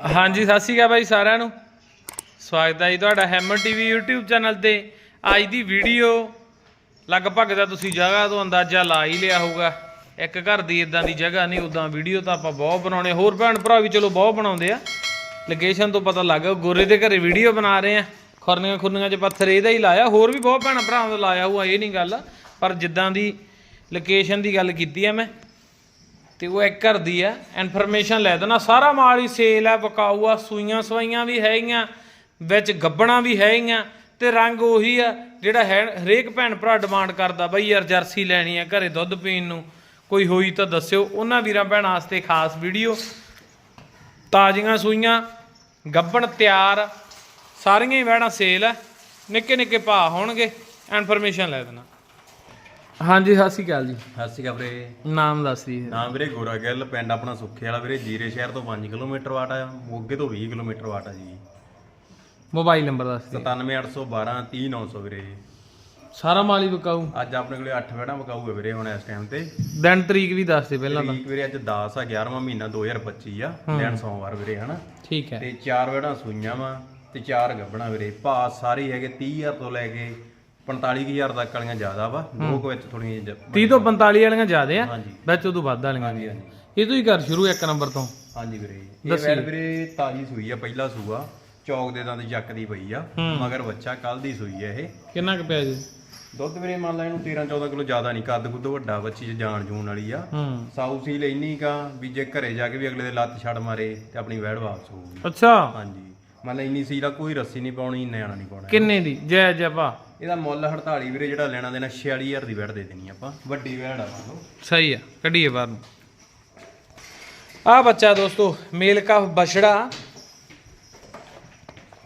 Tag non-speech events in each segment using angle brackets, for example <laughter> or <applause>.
ਹਾਂਜੀ, ਸਤਿ ਸ਼੍ਰੀ ਅਕਾਲ ਬਾਈ ਸਾਰਿਆਂ ਨੂੰ। ਸਵਾਗਤ ਹੈ ਜੀ ਤੁਹਾਡਾ ਹੈਮਰ ਟੀਵੀ YouTube ਚੈਨਲ ਤੇ। ਅੱਜ ਦੀ ਵੀਡੀਓ ਲਗਭਗ ਤਾਂ ਤੁਸੀਂ ਜਗ੍ਹਾ ਤੋਂ ਅੰਦਾਜ਼ਾ ਲਾ ਹੀ ਲਿਆ ਹੋਊਗਾ। ਇੱਕ ਘਰ ਦੀ ਇਦਾਂ ਦੀ ਜਗ੍ਹਾ ਨਹੀਂ ਉਦਾਂ ਵੀਡੀਓ ਤਾਂ ਆਪਾਂ ਬਹੁਤ ਬਣਾਉਣੇ। ਹੋਰ ਭੈਣ ਭਰਾ ਵੀ ਚਲੋ ਬਹੁਤ ਬਣਾਉਂਦੇ ਆ। ਲੋਕੇਸ਼ਨ ਤੋਂ ਪਤਾ ਲੱਗ ਗਿਆ ਗੋਰੇ ਦੇ ਘਰੇ ਵੀਡੀਓ ਬਣਾ ਰਹੇ ਆ। ਖੁਰਨੀਆਂ ਖੁਰਨੀਆਂ 'ਚ ਪੱਥਰ ਇਹਦਾ ਹੀ ਲਾਇਆ। ਹੋਰ ਵੀ ਬਹੁਤ ਭੈਣ ਭਰਾਵਾਂ ਦਾ ਲਾਇਆ ਹੋਊਗਾ, ਇਹ ਨਹੀਂ ਗੱਲ। ਪਰ ਜਿੱਦਾਂ ਦੀ ਲੋਕੇਸ਼ਨ ਦੀ ਗੱਲ ਕੀਤੀ ਆ ਮੈਂ ਤੇ ਉਹ ਇੱਕ ਘਰ ਦੀ ਆ ਇਨਫੋਰਮੇਸ਼ਨ ਲੈ ਦੇਣਾ। ਸਾਰਾ ਮਾਲ ਹੀ ਸੇਲ ਆ ਬਕਾਊ ਆ ਸੂਈਆਂ ਸਵਾਈਆਂ ਵੀ ਹੈਗੀਆਂ, ਵਿੱਚ ਗੱਬਣਾ ਵੀ ਹੈਗੀਆਂ, ਤੇ ਰੰਗ ਉਹੀ ਆ ਜਿਹੜਾ ਹੈ ਹਰੇਕ ਭੈਣ ਭਰਾ ਡਿਮਾਂਡ ਕਰਦਾ ਬਈ ਯਾਰ ਜਰਸੀ ਲੈਣੀ ਆ ਘਰੇ ਦੁੱਧ ਪੀਣ ਨੂੰ। ਕੋਈ ਹੋਈ ਤਾਂ ਦੱਸਿਓ। ਉਹਨਾਂ ਵੀਰਾਂ ਭੈਣਾਂ ਵਾਸਤੇ ਖਾਸ ਵੀਡੀਓ ਤਾਜ਼ੀਆਂ ਸੂਈਆਂ, ਗੱਬਣ ਤਿਆਰ, ਸਾਰੀਆਂ ਹੀ ਵੈੜਾਂ ਸੇਲ ਆ। ਨਿੱਕੇ ਨਿੱਕੇ ਭਾਅ ਹੋਣਗੇ। ਇਨਫੋਰਮੇਸ਼ਨ ਲੈ ਦੇਣਾ। ਹਾਂਜੀ ਸਤਿ ਸ਼੍ਰੀ ਅਕਾਲ ਜੀ। ਸਤਿ ਸ਼੍ਰੀ ਅਕਾਲ ਵੀਰੇ। ਨਾਮ ਦੱਸ ਦੀ ਨਾਮ ਵੀਰੇ ਗੋਰਾ ਗਿੱਲ ਪਿੰਡ ਆਪਣਾ ਸੁੱਖੇ ਵਾਲਾ ਵੀਰੇ ਜੀਰੇ ਸ਼ਹਿਰ ਤੋਂ 5 ਕਿਲੋਮੀਟਰ ਵਾਟ ਆ ਮੋਗੇ ਤੋਂ 20 ਕਿਲੋਮੀਟਰ ਵਾਟ ਆ ਜੀ। ਮੋਬਾਈਲ ਨੰਬਰ ਦੱਸ ਦੀ 97812 30900 ਵੀਰੇ। ਸਾਰਾ ਮਾਲ ਵਿਕਾਊ। ਅੱਜ ਆਪਣੇ ਕੋਲੇ 8 ਵੜਾ ਮਕਾਊਗਾ ਵੀਰੇ ਹੁਣ ਇਸ ਟਾਈਮ ਤੇ। ਦਿਨ ਤਰੀਕ ਵੀ ਦੱਸ ਦੇ ਪਹਿਲਾਂ ਤਾਂ। ਤਰੀਕ ਵੀਰੇ ਅੱਜ 10 ਆ 11ਵਾਂ ਮਹੀਨਾ 2025 ਆ ਦਿਨ ਸੋਮਵਾਰ ਵੀਰੇ ਹਨਾ? ਠੀਕ ਹੈ। ਤੇ ਚਾਰ ਵੜਾ ਸੂਈਆਂ ਵਾ ਤੇ ਚਾਰ ਗੱਬਣਾ ਵੀਰੇ। ਭਾ ਸਾਰੀ ਹੈਗੇ 30000 ਤੋਂ ਲੈ ਕੇ 45000 ਤੱਕ ਵਾਲੀਆਂ ਜ਼ਿਆਦਾ ਵਾ ਦੋ ਕੁ ਵਿੱਚ ਥੋੜੀਆਂ 30 ਤੋਂ 45 ਵਾਲੀਆਂ ਜ਼ਿਆਦੇ ਆ ਹਾਂਜੀ। ਵਿੱਚ ਉਦੋਂ ਵੱਧ ਵਾਲੀਆਂ ਹਾਂਜੀ ਹਾਂਜੀ। ਇਹ ਤੋਂ ਹੀ ਕਰ ਸ਼ੁਰੂ ਇੱਕ ਨੰਬਰ ਤੋਂ? ਹਾਂਜੀ ਵੀਰੇ ਇਹ ਵੈਲ ਵੀਰੇ ਤਾਜੀ ਸੂਈ ਆ ਪਹਿਲਾ ਸੂਆ। ਚੌਕ ਦੇ ਦੰਦ ਦੀ ਪਈ ਆ ਮਗਰ ਬੱਚਾ ਕੱਲ ਦੀ ਸੂਈ ਆ ਇਹ। ਕਿੰਨਾ ਕੁ ਪਿਆ ਜੀ? ਦੁੱਧ ਵੀਰੇ ਮੰਨ ਲਾ ਇਹਨੂੰ 13 14 ਕਿਲੋ ਜ਼ਿਆਦਾ ਨਹੀਂ ਕੱਦ ਕੁੱਦ ਵੱਡਾ ਬੱਚੀ ਚ ਜਾਣ ਜੂਣ ਵਾਲੀ ਆ। ਹੂੰ। ਸਾਊ ਸੀਲ ਇੰਨੀ ਕਾ ਵੀ ਜੇ ਘਰੇ ਜਾ ਕੇ ਵੀ ਅਗਲੇ ਦੇ ਲੱਤ ਛੱਡ ਮਾਰੇ ਤੇ ਆਪਣੀ ਵੈੜ ਵਾਪਸ ਹੋਊਗੀ। ਅੱਛਾ। ਹਾਂਜੀ। ਮੰਨ ਲਾ ਇੰਨੀ ਸੀਲ ਆ ਕੋਈ ਰੱਸੀ ਨਹੀਂ ਪਾਉਣੀ ਨਿਆਣਾ ਨਹੀਂ ਪਾਉਣਾ। ਕਿੰਨੇ ਦੀ? ਜੈ ਜੈ ਭਾ। ਇਹਦਾ ਮੁੱਲ 48 ਵੀਰੇ, ਜਿਹੜਾ ਲੈਣਾ ਦੇਣਾ 46000 ਦੀ ਵੈੜ ਦੇ ਦੇਣੀ ਆਪਾਂ। ਵੱਡੀ ਵੈੜ ਆ ਮੰਨ ਲਓ। ਸਹੀ ਆ, ਕੱਢੀਏ ਬਾਹਰ ਨੂੰ। ਆ ਬੱਚਾ ਦੋਸਤੋ ਮੇਲ ਕਾ ਬਛੜਾ।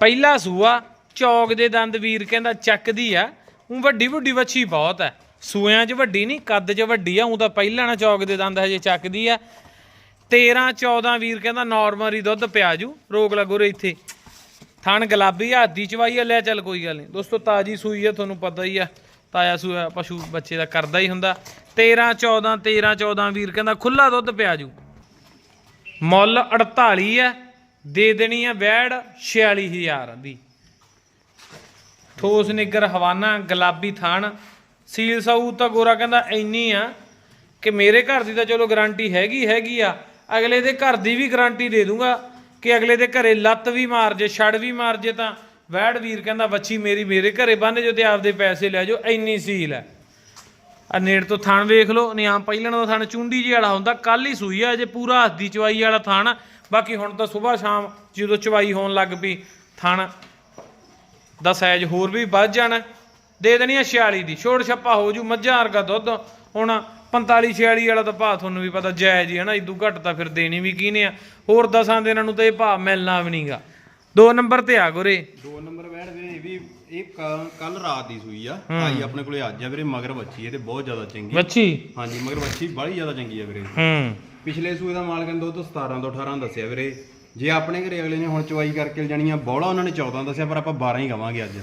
ਪਹਿਲਾ ਸੂਆ ਚੌਕ ਦੇ ਦੰਦ ਵੀਰ ਕਹਿੰਦਾ ਚੱਕਦੀ ਆ। ਉਹ ਵੱਡੀ ਵੱਡੀ ਵੱਛੀ ਬਹੁਤ ਐ ਸੂਆਂ 'ਚ ਵੱਡੀ ਨਹੀਂ, ਕੱਦ 'ਚ ਵੱਡੀ ਆ। ਉਹ ਤਾਂ ਪਹਿਲਾਂ ਨਾ ਚੌਕ ਦੇ ਦੰਦ ਹਜੇ ਚੱਕਦੀ ਆ। 13 14 ਵੀਰ ਕਹਿੰਦਾ ਨਾਰਮਲ ਹੀ ਦੁੱਧ ਪਿਆ ਜੂ। ਰੋਕ ਲੱਗੋ ਰੇ ਇੱਥੇ। ਥਣ ਗੁਲਾਬੀ ਹੱਥ ਦੀ ਚਵਾਈ ਆ, ਲੈ ਚੱਲ ਕੋਈ ਗੱਲ ਨਹੀਂ। ਦੋਸਤੋ, ਤਾਜੀ ਸੂਈ ਆ, ਤੁਹਾਨੂੰ ਪਤਾ ਹੀ ਆ। ਤਾਇਆ ਸੂਆ ਪਸ਼ੂ ਬੱਚੇ ਦਾ ਕਰਦਾ ਹੀ ਹੁੰਦਾ। 13 14 13 14 ਵੀਰ ਕਹਿੰਦਾ ਖੁੱਲਾ ਦੁੱਧ ਪਿਆ ਜੂ। ਮੁੱਲ 48 ਹੈ ਦੇ ਦੇਣੀ ਆ ਵੈੜ 46000 ਦੀ। ਠੋਸ ਨਿੱਗਰ ਹਵਾਨਾ, ਗੁਲਾਬੀ ਥਣ। ਸੀਲ ਸਾਊ ਤਾਂ ਗੋਰਾ ਕਹਿੰਦਾ, ਇੰਨੀ ਆ ਕਿ ਮੇਰੇ ਘਰ ਦੀ ਤਾਂ ਚਲੋ ਗਾਰੰਟੀ ਹੈਗੀ ਹੈਗੀ ਆ। ਅਗਲੇ ਦੇ ਘਰ ਦੀ ਵੀ ਗਾਰੰਟੀ ਦੇ ਦੂੰਗਾ। ਕਿ ਅਗਲੇ ਦੇ ਘਰੇ ਲੱਤ ਵੀ ਮਾਰ ਜੇ, ਛੜ ਵੀ ਮਾਰ ਜੇ ਤਾਂ ਵੈੜ ਵੀਰ ਕਹਿੰਦਾ ਬੱਚੀ ਮੇਰੀ ਮੇਰੇ ਘਰੇ ਬੰਨ ਜੋ ਤੇ ਆਪਦੇ ਪੈਸੇ ਲੈ ਜਾਓ ਇੰਨੀ ਸੀਲ ਹੈ। ਆ ਨੇੜ ਤੋਂ ਥਣ ਵੇਖ ਲਓ, ਨਹੀਂ ਆਮ ਪਹਿਲਣ ਦਾ ਥਣ ਚੁੰਡੀ ਜਿਹੀ ਵਾਲਾ ਹੁੰਦਾ ਕੱਲ ਹੀ ਸੂਈ ਆ, ਅਜੇ ਪੂਰਾ ਹੱਥ ਦੀ ਚਵਾਈ ਵਾਲਾ ਥਣ ਬਾਕੀ ਹੁਣ ਤਾਂ ਸਵੇਰ ਸ਼ਾਮ ਜਦੋਂ ਚਵਾਈ ਹੋਣ ਲੱਗ ਪਈ, ਥਣ ਦਾ ਸਾਈਜ਼ ਹੋਰ ਵੀ ਵੱਧ ਜਾਣਾ। ਦੇ ਦੇਣੀ ਆ 46 ਦੀ, ਛੋੜ ਛੱਪਾ ਹੋ ਜੂ, ਮੱਝਾਂ ਵਰਗਾ ਦੁੱਧ। ਹੁਣ 45 46 ਵਾਲਾ ਤਾਂ ਭਾਅ ਤੁਹਾਨੂੰ ਵੀ ਪਤਾ ਜਾਇਜ਼ ਹੀ ਹੈ ਨਾ ਇਦੋਂ ਘੱਟ ਤਾਂ ਫਿਰ ਦੇਣੀ ਵੀ ਕਿਹਨੇ ਆ। ਹੋਰ ਦਸਾਂ ਦਿਨਾਂ ਨੂੰ ਤਾਂ ਇਹ ਭਾਅ ਮਿਲਣਾ ਵੀ ਨਹੀਂਗਾ। ਦੋ ਨੰਬਰ ਤੇ ਆ ਗੋਰੇ। ਦੋ ਨੰਬਰ ਵੈੜ ਵੀਰੇ ਇਹ ਵੀ ਇਹ ਕੱਲ ਰਾਤ ਦੀ ਸੂਈ ਆ। ਆਈ ਆਪਣੇ ਕੋਲੇ ਅੱਜ ਆ ਵੀਰੇ ਮਗਰ ਬੱਚੀ ਇਹ ਤੇ ਬਹੁਤ ਜ਼ਿਆਦਾ ਚੰਗੀ। ਵੱਛੀ? ਹਾਂਜੀ ਮਗਰ ਬੱਚੀ ਬੜੀ ਜ਼ਿਆਦਾ ਚੰਗੀ ਆ ਵੀਰੇ। ਹੂੰ। ਪਿਛਲੇ ਸੂਏ ਦਾ ਮਾਲ ਕਹਿੰਦਾ ਉਹ ਤੋਂ 17 ਤੋਂ 18 ਦੱਸਿਆ ਵੀਰੇ। ਜੇ ਆਪਣੇ ਘਰੇ ਅਗਲੇ ਨੇ ਹੁਣ ਚਵਾਈ ਕਰਕੇ ਜਾਣੀ ਆ ਬੋਲਾ ਉਹਨਾਂ ਨੇ 14 ਦੱਸਿਆ ਪਰ ਆਪਾਂ 12 ਹੀ ਕਵਾਂਗੇ ਅੱਜ।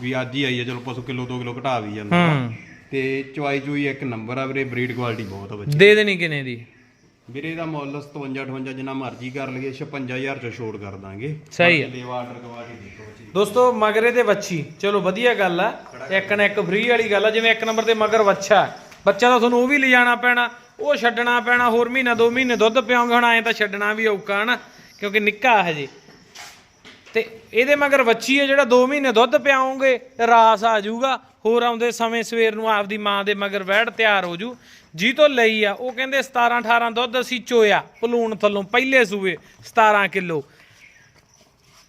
ਵੀ ਅੱਜ ਹੀ ਆਈ ਆ ਚਲੋ ਪਸ਼ੂ ਕਿਲੋ 2 ਕਿਲੋ ਘਟਾ ਵੀ ਜਾਂਦਾ ਹੂੰ। ਤੇ ਚਵਾਈ ਚੂਈ ਇੱਕ ਨੰਬਰ ਆ ਵੀਰੇ ਬਰੀਡ ਕੁਆਲਿਟੀ ਬਹੁਤ ਆ ਬੱਚੀ। ਦੇ ਦੇਣੀ ਕਿਨੇ ਦੀ? ਵੀਰੇ ਦਾ ਮੁੱਲ 57 58 ਜਿੰਨਾ ਮਰਜ਼ੀ ਕਰ ਲਈਏ 56000 ਚ ਛੋੜ ਕਰ ਦਾਂਗੇ। ਸਹੀ ਹੈ ਲੇਵਾ ਆਰਡਰ ਕਰਵਾ ਕੇ ਦੇਖੋ ਬੱਚੀ। ਦੋਸਤੋ ਮਗਰੇ ਤੇ ਵੱਛੀ। ਚਲੋ ਵਧੀਆ ਗੱਲ ਆ। ਇੱਕ ਨਾ ਇੱਕ ਫ੍ਰੀ ਵਾਲੀ ਗੱਲ ਆ ਜਿਵੇਂ ਇੱਕ ਨੰਬਰ ਤੇ ਮਗਰ ਵੱਛਾ। ਬੱਚਾ ਤਾਂ ਤੁਹਾਨੂੰ ਉਹ ਵੀ ਲਿਜਾਣਾ ਪੈਣਾ ਉਹ ਛੱਡਣਾ ਪੈਣਾ ਹੋਰ ਮਹੀਨਾ ਦੋ ਮਹੀਨੇ ਦੁੱਧ ਪਿਆਉਂਗੇ ਹੁਣ ਐਂ ਤਾਂ ਛੱਡਣਾ ਵੀ ਔਕਾ ਹਨਾ? ਕਿਉਂਕਿ ਨਿੱਕਾ ਹਜੇ। ਤੇ ਇਹਦੇ ਮਗਰ ਵੱਛੀ ਹੈ ਜਿਹੜਾ 2 ਮਹੀਨੇ ਦੁੱਧ ਪਿਆਉਂਗੇ ਰਾਸ ਆ ਜਾਊਗਾ। ਹੋਰ ਆਉਂਦੇ ਸਮੇਂ ਸਵੇਰ ਨੂੰ ਆਪਦੀ ਮਾਂ ਦੇ ਮਗਰ ਵਹਿੜ ਤਿਆਰ ਹੋ ਜੂ। ਜੀ ਤੋਂ ਲਈ ਆ, ਉਹ ਕਹਿੰਦੇ 17 18 ਦੁੱਧ ਅਸੀਂ ਚੋਇਆ ਪਲੂਣ ਥੱਲੋਂ ਪਹਿਲੇ ਸੂਏ 17 ਕਿਲੋ।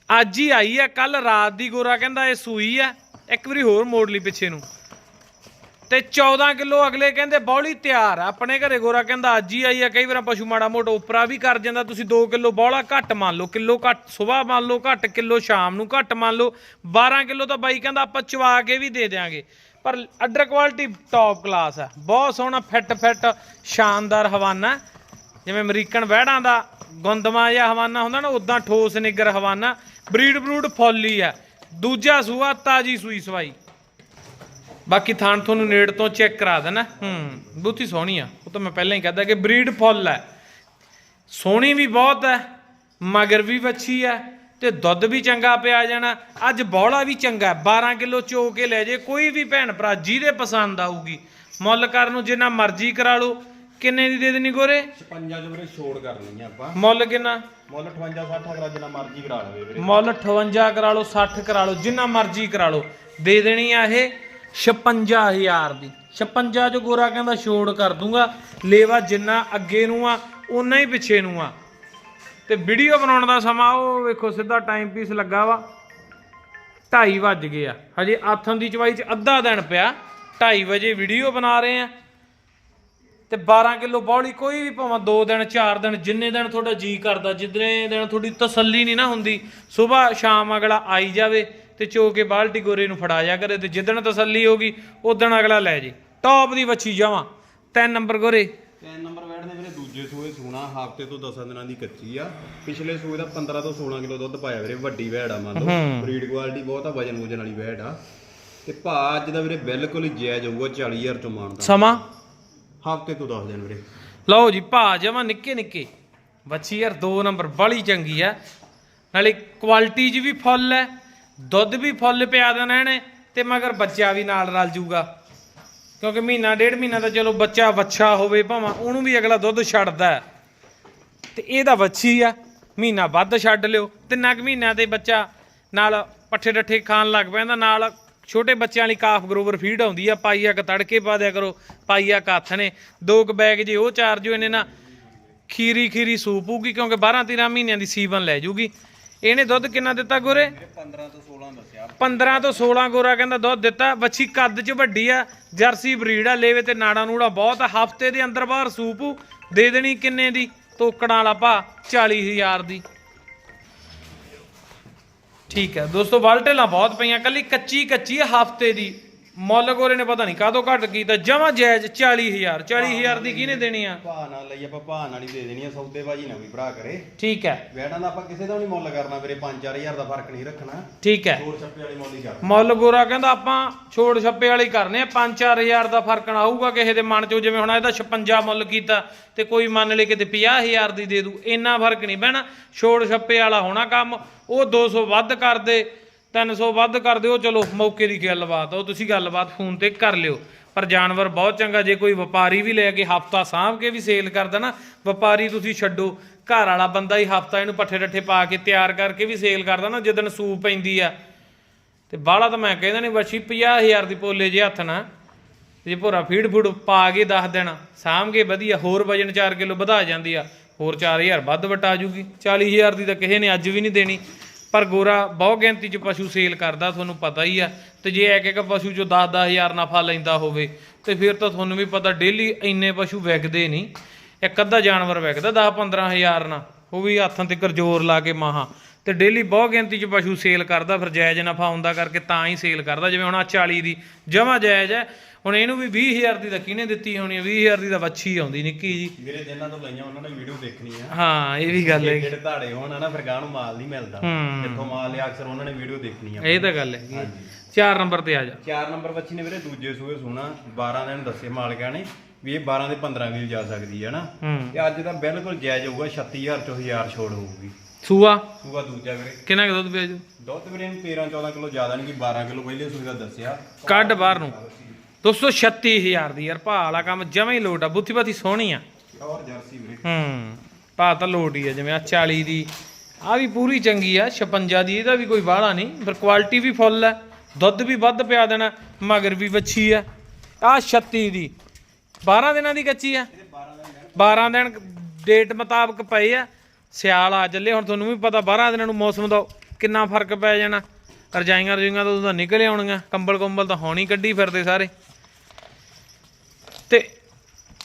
ਅੱਜ ਹੀ ਆਈ ਆ ਕੱਲ ਰਾਤ ਦੀ ਗੋਰਾ ਕਹਿੰਦਾ ਇਹ ਸੂਈ ਆ, ਇੱਕ ਵਾਰੀ ਹੋਰ ਮੋੜ ਲਈ ਪਿੱਛੇ ਨੂੰ। ਤੇ 14 ਕਿਲੋ ਅਗਲੇ ਕਹਿੰਦੇ ਬੌਲੀ ਤਿਆਰ ਆਪਣੇ ਘਰੇ ਗੋਰਾ ਕਹਿੰਦਾ, ਅੱਜ ਹੀ ਆਈ ਆ। ਕਈ ਵਾਰ ਪਸ਼ੂ ਮਾੜਾ ਮੋਟਾ ਉਪਰਾ ਵੀ ਕਰ ਜਾਂਦਾ। ਤੁਸੀਂ 2 ਕਿਲੋ ਬੌਲਾ ਘੱਟ ਮੰਨ ਲਓ। ਕਿਲੋ ਘੱਟ ਸਵੇਰ ਮੰਨ ਲਓ, ਘੱਟ ਕਿਲੋ ਸ਼ਾਮ ਨੂੰ ਘੱਟ ਮੰਨ ਲਓ। 12 ਕਿਲੋ ਤਾਂ ਬਾਈ ਕਹਿੰਦਾ ਆਪਾਂ ਚਵਾ ਕੇ ਵੀ ਦੇ ਦਿਆਂਗੇ। ਪਰ ਅਡਰ ਕੁਆਲਿਟੀ ਟੌਪ ਕਲਾਸ ਆ। ਬਹੁਤ ਸੋਹਣਾ, ਫਿੱਟ ਫਿੱਟ, ਸ਼ਾਨਦਾਰ ਹਵਾਨਾ। ਜਿਵੇਂ ਅਮਰੀਕਨ ਵਹਿੜਾਂ ਦਾ ਗੁੰਦਮਾ ਜਾਂ ਹਵਾਨਾ ਹੁੰਦਾ ਨਾ ਉਦਾਂ ਠੋਸ ਨਿੱਗਰ ਹਵਾਨਾ। ਬਰੀਡ ਬਰੂਡ ਫੌਲੀ ਹੀ ਆ। ਦੂਜਾ ਸੂਆ ਤਾਜੀ ਸੂਈ ਸਵਾਈ। ਬਾਕੀ ਥਾਣ ਤੁਹਾਨੂੰ ਨੇੜ ਤੋਂ ਚੈੱਕ ਕਰਾ ਦੇਣਾ। ਹੂੰ ਬਹੁਤੀ ਸੋਹਣੀ ਆ। ਉਹ ਤਾਂ ਮੈਂ ਪਹਿਲਾਂ ਹੀ ਕਹਦਾ ਕਿ ਬਰੀਡ ਫੁੱਲ ਹੈ। ਸੋਹਣੀ ਵੀ ਬਹੁਤ ਹੈ ਮਗਰ ਵੀ ਵੱਛੀ ਆ ਤੇ ਦੁੱਧ ਵੀ ਚੰਗਾ ਪਿਆ ਜਾਣਾ। ਅੱਜ ਬੌਲਾ ਵੀ ਚੰਗਾ 12 ਕਿਲੋ ਚੋ ਕੇ ਲੈ ਜੇ ਕੋਈ ਵੀ ਭੈਣ ਭਰਾ ਜਿਹਦੇ ਪਸੰਦ ਆਊਗੀ ਮੁੱਲ ਕਰਨ ਨੂੰ ਜਿੰਨਾ ਮਰਜ਼ੀ ਕਰਾ ਲਓ। ਕਿੰਨੇ ਦੀ ਦੇ ਦੇਣੀ ਗੋਰੇ? 56 ਚ ਵੀਰੇ ਛੋੜ ਕਰ ਲਈ ਆਪਾਂ। ਮੁੱਲ ਕਿੰਨਾ? ਮੁੱਲ 58 60 ਅਗਲਾ ਜਿੰਨਾ ਮਰਜ਼ੀ ਕਰਾ ਲਵੇ ਵੀਰੇ। ਮੁੱਲ 58 ਕਰਾ ਲਓ 60 ਕਰਾ ਲਓ ਜਿੰਨਾ ਮਰਜ਼ੀ ਕਰਾ ਲਓ। ਦੇ ਦੇਣੀ ਆ ਇਹ 56000 ਦੀ। 56 ਚ ਗੋਰਾ ਕਹਿੰਦਾ ਛੋੜ ਕਰ ਦੂੰਗਾ। ਲੇਵਾ ਜਿੰਨਾ ਅੱਗੇ ਨੂੰ ਆ, ਓਨਾ ਹੀ ਪਿੱਛੇ ਨੂੰ ਆ। ਤੇ ਵੀਡੀਓ ਬਣਾਉਣ ਦਾ ਸਮਾਂ, ਉਹ ਵੇਖੋ ਸਿੱਧਾ ਟਾਈਮ ਪੀਸ ਲੱਗਾ ਵਾ। 2:30 ਵੱਜ ਗਏ ਆ। ਹਜੇ ਆਥਣ ਦੀ ਚਵਾਈ ਚ ਅੱਧਾ ਦਿਨ ਪਿਆ। 2:30 ਵਜੇ ਵੀਡੀਓ ਬਣਾ ਰਹੇ ਆ। ਤੇ 12 ਕਿਲੋ ਬੌਲੀ ਕੋਈ ਵੀ ਭਾਵੇਂ 2 ਦਿਨ 4 ਦਿਨ, ਜਿੰਨੇ ਦਿਨ ਤੁਹਾਡਾ ਜੀ ਕਰਦਾ, ਜਿੰਨੇ ਦਿਨ ਤੁਹਾਡੀ ਤਸੱਲੀ ਨਹੀਂ ਨਾ ਹੁੰਦੀ ਸਵੇਰ ਸ਼ਾਮ ਅਗਲਾ ਆਈ ਜਾਵੇ। ਤੇ ਚੋ ਕੇ ਬਾਲਟੀ ਗੋਰੇ ਨੂੰ ਫੜਾ ਜਾ ਕਰੇ ਤੇ ਜਿੱਦਣ ਤਸੱਲੀ ਹੋਗੀ ਉਦਣ ਅਗਲਾ ਲੈ ਜੇ। ਟੌਪ ਦੀ ਵੱਛੀ ਜਾਵਾਂ। ਤਿੰਨ ਨੰਬਰ ਗੋਰੇ। ਤਿੰਨ ਨੰਬਰ ਬੈਠ ਦੇ ਵੀਰੇ ਦੂਜੇ ਸੂਏ ਸੂਣਾ ਹਫ਼ਤੇ ਤੋਂ 10 ਦਿਨਾਂ ਦੀ ਕੱਚੀ ਆ। ਪਿਛਲੇ ਸੂਏ ਦਾ 15 ਤੋਂ 16 ਕਿਲੋ ਦੁੱਧ ਪਾਇਆ ਵੀਰੇ ਵੱਡੀ ਵੈੜ ਆ ਮੰਨ ਲਓ। ਬਰੀਡ ਕੁਆਲਿਟੀ ਬਹੁਤ ਆ ਵਜਨ ਵਜਨ ਵਾਲੀ ਵੈੜ ਆ। ਤੇ ਭਾ ਅੱਜ ਦਾ ਵੀਰੇ ਬਿਲਕੁਲ ਹੀ ਜਾਇਜ਼ ਹੋਊਗਾ 40000 ਚੋਂ ਮਾਨਦਾ ਸਮਾਂ? ਹਫ਼ਤੇ ਤੋਂ 10 ਦਿਨ ਵੀਰੇ। ਲਓ ਜੀ ਭਾ ਜਮਾ ਨਿੱਕੇ ਨਿੱਕੇ। ਬੱਚੀ ਯਾਰ 2 ਨੰਬਰ ਬੜੀ ਚੰਗੀ ਆ। ਨਾਲੇ ਕੁਆਲਿਟੀ 'ਚ ਵੀ ਫੁੱਲ ਹੈ। ਦੁੱਧ ਵੀ ਫੁੱਲ ਪਿਆ ਦੇਣਾ ਇਹਨੇ ਤੇ ਮਗਰ ਬੱਚਾ ਵੀ ਨਾਲ ਰਲ ਜੂਗਾ ਕਿਉਂਕਿ ਮਹੀਨਾ, ਡੇਢ ਮਹੀਨਾ ਤਾਂ ਚਲੋ ਬੱਚਾ ਵੱਛਾ ਹੋਵੇ ਭਾਵਾਂ, ਉਹਨੂੰ ਵੀ ਅਗਲਾ ਦੁੱਧ ਛੱਡਦਾ ਹੈ। ਤੇ ਇਹਦਾ ਵੱਛੀ ਆ, ਮਹੀਨਾ ਵੱਧ ਛੱਡ ਲਿਓ ਤਿੰਨਾਂ ਕੁ ਮਹੀਨਿਆਂ ਤੇ ਬੱਚਾ ਨਾਲ ਪੱਠੇ ਡੱਠੇ ਖਾਣ ਲੱਗ ਪੈਂਦਾ, ਨਾਲ ਛੋਟੇ ਬੱਚਿਆਂ ਲਈ ਕਾਫ ਗਰੋਵਰ ਫੀਡ ਆਉਂਦੀ ਆ, ਪਾਈਆ ਕ ਤੜਕੇ ਪਾ ਦਿਆ ਕਰੋ, ਪਾਈਆ ਕ ਹੱਥ ਨੇ, ਦੋ ਕ ਬੈਗ ਜੇ ਉਹ ਚਾਰ ਜੋ ਇਹਨੇ ਨਾ ਖੀਰੀ ਖੀਰੀ ਸੂਪ ਹੋਊਗੀ, ਕਿਉਂਕਿ 12 13 ਮਹੀਨਿਆਂ ਦੀ ਸੀਵਨ ਲੈ ਜੂਗੀ ਇਹਨੇ ਦੁੱਧ ਕਿੰਨਾ ਦਿੱਤਾ ਗੋਰੇ? 15 ਤੋਂ 16 ਦੱਸਿਆ। 15 ਤੋਂ 16 ਗੋਰਾ ਕਹਿੰਦਾ ਦੁੱਧ ਦਿੱਤਾ। ਬੱਚੀ ਕੱਦ 'ਚ ਵੱਡੀ ਆ ਜਰਸੀ ਬਰੀਡ ਆ ਲੇਵੇ ਤੇ ਨਾੜਾ ਨੂੜਾ ਬਹੁਤ ਆ। ਹਫ਼ਤੇ ਦੇ ਅੰਦਰ ਬਾਹਰ ਸੂਪ। ਦੇ ਦੇਣੀ ਕਿੰਨੇ ਦੀ? ਤੋਕੜਾਂ ਵਾਲਾ ਭਾ 40000 ਦੀ। ਠੀਕ ਹੈ ਦੋਸਤੋ ਵਾਲਟੇਲਾਂ ਬਹੁਤ ਪਈਆਂ ਕੱਲੀ ਕੱਚੀ ਕੱਚੀ ਹਫ਼ਤੇ ਦੀ। ਮੁੱਲ ਗੋਰੇ ਨੇ ਪਤਾ ਨਹੀਂ ਕਾਹਤੋਂ ਘੱਟ ਕੀਤਾ ਜਮਾ ਜਾਇਜ਼ 40000 40000 ਦੀ ਕਿਹਨੇ ਦੇਣੀ ਆ? ਭਾ ਨਾਲ ਲਈ ਆਪਾਂ ਭਾ ਨਾਲ ਹੀ ਦੇ ਦੇਣੀ ਆ ਸੌਦੇਬਾਜੀ ਨਾ ਵੀ ਭਰਾ ਕਰੇ। ਠੀਕ ਹੈ। ਵੈੜਾਂ ਦਾ ਆਪਾਂ ਕਿਸੇ ਦਾ ਨਹੀਂ ਮੁੱਲ ਕਰਨਾ ਵੀਰੇ 5-4000 ਦਾ ਫ਼ਰਕ ਨਹੀਂ ਰੱਖਣਾ। ਠੀਕ ਹੈ। ਹੋਰ ਛੱਪੇ ਵਾਲੀ ਮੁੱਲ ਹੀ ਕਰਨਾ। ਮੁੱਲ ਗੋਰਾ ਕਹਿੰਦਾ ਆਪਾਂ ਛੋੜ ਛੱਪੇ ਵਾਲੀ ਕਰਨੇ ਆ 5-4000 ਦਾ ਫ਼ਰਕ ਨਾ ਆਊਗਾ ਕਿਸੇ ਦੇ ਮਨ ਚੋਂ ਜਿਵੇਂ ਹੁਣ ਇਹਦਾ 56 ਮੁੱਲ ਕੀਤਾ ਤੇ ਕੋਈ ਮੰਨ ਲੇ ਕਿਤੇ 50000 ਦੀ ਦੇ ਦੂ ਇੰਨਾ ਫ਼ਰਕ ਨਹੀਂ ਪੈਣਾ। ਛੋੜ ਛੱਪੇ ਵਾਲਾ ਹੋਣਾ ਕੰਮ ਉਹ 200 ਵੱਧ ਕਰ ਦੇ 300 ਵੱਧ ਕਰ ਦਿਓ, ਚਲੋ ਮੌਕੇ ਦੀ ਗੱਲਬਾਤ ਉਹ ਤੁਸੀਂ ਗੱਲਬਾਤ ਫੋਨ ਤੇ ਕਰ ਲਿਓ। ਪਰ ਜਾਨਵਰ ਬਹੁਤ ਚੰਗਾ, ਜੇ ਕੋਈ ਵਪਾਰੀ ਵੀ ਲੈ ਕੇ ਹਫਤਾ ਸਾਂਭ ਕੇ ਵੀ ਸੇਲ ਕਰਦਾ ਨਾ, ਵਪਾਰੀ ਤੁਸੀਂ ਛੱਡੋ, ਘਰ ਵਾਲਾ ਬੰਦਾ ਹੀ ਹਫਤਾ ਇਹਨੂੰ ਪੱਠੇ ਡੱਠੇ ਪਾ ਕੇ ਤਿਆਰ ਕਰਕੇ ਵੀ ਸੇਲ ਕਰਦਾ ਨਾ ਜਦੋਂ ਸੂ ਪੈਂਦੀ ਆ। ਤੇ ਬਾਹਲਾ ਤਾਂ ਮੈਂ ਕਹਿੰਦਾ ਨਹੀਂ ਬੱਚੀ 50000 ਦੀ ਪੋਲੇ ਜੇ ਹੱਥ ਨਾ ਜੇ ਭੋਰਾ ਫੀਡ ਫੂਡ ਪਾ ਕੇ ਦੱਸ ਦੇਣਾ ਸਾਂਭ ਕੇ ਵਧੀਆ, ਹੋਰ ਵਜਨ 4 ਕਿਲੋ ਵਧਾ ਜਾਂਦੀ ਆ, ਹੋਰ 4000 ਵੱਧ ਵਟਾ ਜੂਗੀ। 40000 ਦੀ ਤਾਂ ਕਿਸੇ ਨੇ ਅੱਜ ਵੀ ਨਹੀਂ ਦੇਣੀ। ਪਰ ਗੋਰਾ ਬਹੁ ਗਿਣਤੀ 'ਚ ਪਸ਼ੂ ਸੇਲ ਕਰਦਾ, ਤੁਹਾਨੂੰ ਪਤਾ ਹੀ ਆ। ਤੇ ਜੇ ਇੱਕ ਇੱਕ ਪਸ਼ੂ 'ਚੋਂ 10-10000 ਨਫਾ ਲੈਂਦਾ ਹੋਵੇ, ਤੇ ਫਿਰ ਤਾਂ ਤੁਹਾਨੂੰ ਵੀ ਪਤਾ ਡੇਲੀ ਇੰਨੇ ਪਸ਼ੂ ਵਿਕਦੇ ਨਹੀਂ। ਇੱਕ ਅੱਧਾ ਜਾਨਵਰ ਵਿਕਦਾ 10-15000 ਨਾਲ, ਉਹ ਵੀ ਹੱਥਾਂ ਤੇ ਕਰਜ਼ੋਰ ਲਾ ਕੇ ਮਾਹਾਂ। ਤੇ ਡੇਲੀ ਬਹੁ ਗਿਣਤੀ 'ਚ ਪਸ਼ੂ ਸੇਲ ਕਰਦਾ, ਫਿਰ ਜਾਇਜ਼ ਨਫਾ ਹੁੰਦਾ ਕਰਕੇ ਤਾਂ ਹੀ ਸੇਲ ਕਰਦਾ। ਜਿਵੇਂ ਹੁਣ ਆ 40 ਦੀ ਜਮਾ ਜਾਇਜ਼ ਹੈ ਹੁਣ ਇਹਨੂੰ ਵੀ 20000 ਦੀ ਤਾਂ ਕਿਹਨੇ ਦਿੱਤੀ ਹੋਣੀ ਹੈ 20000 ਦੀ ਤਾਂ ਵੱਛੀ ਆਉਂਦੀ ਨਿੱਕੀ ਜੀ। ਵੀਰੇ ਜਿਨ੍ਹਾਂ ਤੋਂ ਲਈਆਂ ਉਹਨਾਂ ਨੇ ਵੀਡੀਓ ਦੇਖਣੀ ਆ। ਹਾਂ ਇਹ ਵੀ ਗੱਲ ਹੈ ਜਿਹੜੇ ਧਾੜੇ ਹੋਣ ਨਾ ਫਿਰ ਗਾਹ ਨੂੰ ਮਾਲ ਨਹੀਂ ਮਿਲਦਾ। ਜਿੱਥੋਂ ਮਾਲ ਲਿਆ ਅਕਸਰ ਉਹਨਾਂ ਨੇ ਵੀਡੀਓ ਦੇਖਣੀ ਆ। ਇਹ ਤਾਂ ਗੱਲ ਹੈ 4 ਨੰਬਰ ਤੇ ਆ ਜਾ। ਚਾਰ ਨੰਬਰ ਬੱਚੀ ਨੇ ਵੀਰੇ ਦੂਜੇ ਸੂਏ ਸੋਣਾ 12 ਦਿਨ ਦੱਸੇ ਮਾਲਕਾਂ ਨੇ ਵੀ ਇਹ 12 ਦੇ 15 ਵੀ ਜਾ ਸਕਦੀ ਹੈ ਨਾ। ਤੇ ਅੱਜ ਤਾਂ ਬਿਲਕੁਲ ਜਾਇਜ਼ ਹੋਊਗਾ 36000 ਚੋਂ 1000 ਛੋੜ ਹੋਊਗੀ। ਸੂਆ? ਸੂਆ ਦੂਜਾ ਵੀਰੇ। ਕਿੰਨਾ ਕੁ ਦੁੱਧ ਪਿਆਜੂ ਦੁੱਧ ਵੀਰੇ ਨੂੰ 13 14 ਕਿਲੋ ਜ਼ਿਆਦਾ ਨਹੀਂ ਕਿ 12 ਕਿਲੋ ਪਹਿਲੇ ਸੂਏ ਦਾ ਦੱਸਿਆ। ਕੱਢ ਬਾਹਰ ਨੂੰ। 236000 ਦੀ ਯਾਰ ਭਾ ਵਾਲਾ ਕੰਮ ਜਮਾਂ ਹੀ ਲੋਟ ਆ ਬੁੱਥੀ ਬਾਥੀ ਸੋਹਣੀ ਆ। ਔਰ ਜਰਸੀ ਵੀਰੇ। ਹੂੰ ਭਾ ਤਾਂ ਲੋਟ ਹੀ ਆ ਜਿਵੇਂ ਆ 40 ਦੀ ਆ ਵੀ ਪੂਰੀ ਚੰਗੀ ਆ 56 ਦੀ ਇਹਦਾ ਵੀ ਕੋਈ ਬਾਹਲਾ ਨਹੀਂ ਪਰ ਕੁਆਲਿਟੀ ਵੀ ਫੁੱਲ ਹੈ ਦੁੱਧ ਵੀ ਵੱਧ ਪਿਆ ਦੇਣਾ ਮਗਰ ਵੀ ਵੱਛੀ ਆ। ਆ 36 ਦੀ 12 ਦਿਨਾਂ ਦੀ ਕੱਚੀ ਆ। 12 ਦਿਨ ਡੇਟ ਮੁਤਾਬਕ ਪਏ ਆ ਸਿਆਲ ਆ ਚੱਲੇ ਹੁਣ ਤੁਹਾਨੂੰ ਵੀ ਪਤਾ 12 ਦਿਨਾਂ ਨੂੰ ਮੌਸਮ ਦਾ ਕਿੰਨਾ ਫ਼ਰਕ ਪੈ ਜਾਣਾ। ਰਜਾਈਆਂ ਰਜੂਈਆਂ ਤੋਂ ਤਾਂ ਨਿਕਲ ਆਉਣੀਆਂ ਕੰਬਲ ਕੰਬਲ ਤਾਂ ਹੋਣੀ ਕੱਢੀ ਫਿਰਦੇ ਸਾਰੇ। ਤੇ